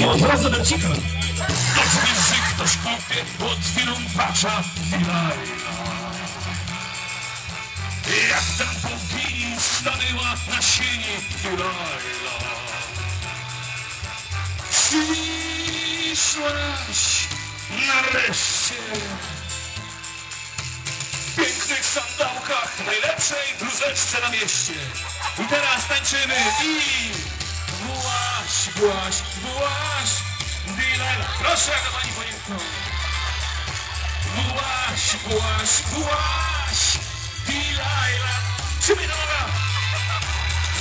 Teraz do Bercika. Odwiży ktoś kupie od wirumpacza Filajla. Jak tam chwili stanęła na sieni Filajla. Przyszłaś nareszcie w pięknych sandałkach, najlepszej bluzeczce na mieście. I teraz tańczymy i właś, właś, właś. Proszę, jak pani poniekną. Właś, właś, właś, Dilela. Trzymaj na noga.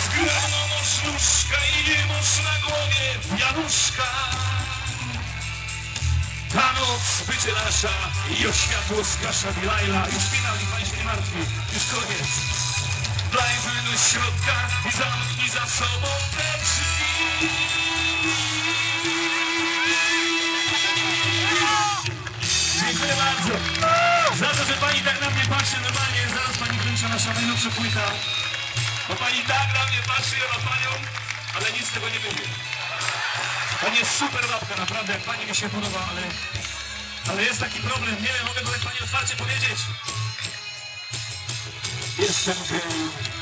Zgrano nóżka i nie na głowie wianuszka. Ta noc będzie nasza i o światło zgasza Dilajla. Już finał, niech pani się nie martwi. Już koniec. Dajmy do środka i zamknij za sobą te drzwi. Pani tak na mnie patrzy normalnie. Zaraz pani kończy nasza najnowsza płyta. Bo pani tak na mnie patrzy, ja na panią, ale nic z tego nie będzie. Pani jest super babka, naprawdę, jak pani mi się podoba, ale... Ale jest taki problem, nie wiem, mogę go jak pani otwarcie powiedzieć. Jestem gejem.